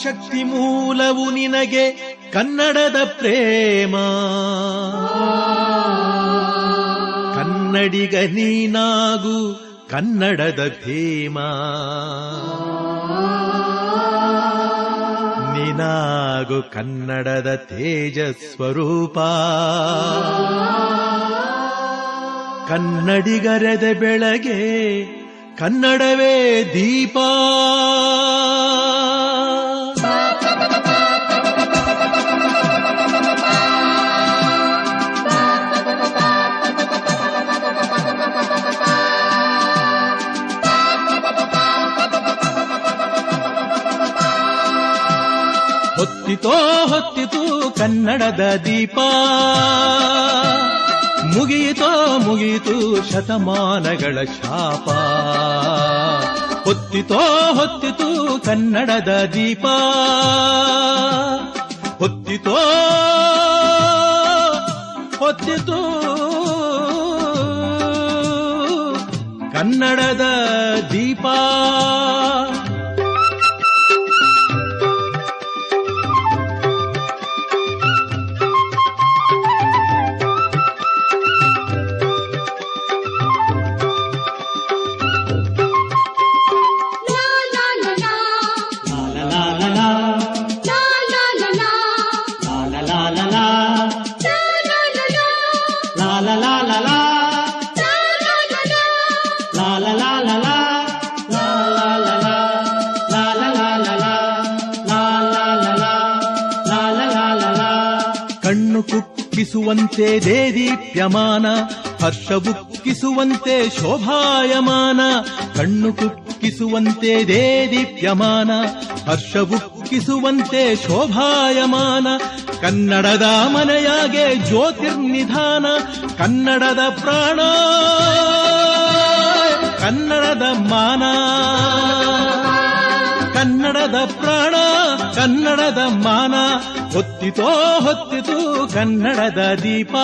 ಶಕ್ತಿ ಮೂಲವು ನಿನಗೆ ಕನ್ನಡದ ಪ್ರೇಮ. ಕನ್ನಡಿಗ ನೀನಾಗು ಕನ್ನಡದ ಭೀಮ. ನೀನಾಗು ಕನ್ನಡದ ತೇಜಸ್ವರೂಪ. ಕನ್ನಡಿಗರೆದೆ ಬೆಳಗೆ ಕನ್ನಡವೇ ದೀಪ. ಹೊತ್ತಿತೋ ಹೊತ್ತಿತು ಕನ್ನಡದ ದೀಪ. ಮುಗಿಯಿತೋ ಮುಗಿಯಿತು ಶತಮಾನಗಳ ಶಾಪ. ಹೊತ್ತಿತೋ ಹೊತ್ತಿತು ಕನ್ನಡದ ದೀಪ. ಹೊತ್ತಿತೋ ಹೊತ್ತಿತು ಕನ್ನಡದ ದೀಪ. ಕುಕ್ಕಿಸುವಂತೆ ದೇದೀಪ್ಯಮಾನ ಹರ್ಷಬುಕ್ಕಿಸುವಂತೆ ಶೋಭಾಯಮಾನ, ಕಣ್ಣು ಕುಕ್ಕಿಸುವಂತೆ ದೇದೀಪ್ಯಮಾನ ಹರ್ಷಬುಕ್ಕಿಸುವಂತೆ ಶೋಭಾಯಮಾನ, ಕನ್ನಡದ ಮನೆಯಾಗೆ ಜ್ಯೋತಿರ್ನಿಧಾನ, ಕನ್ನಡದ ಪ್ರಾಣ, ಕನ್ನಡದ ಮಾನ, ಕನ್ನಡದ ಪ್ರಾಣ, ಕನ್ನಡದ ಮಾನ ಹೊತ್ತಿತೋ ಹೊತ್ತಿತು ಕನ್ನಡದ ದೀಪ.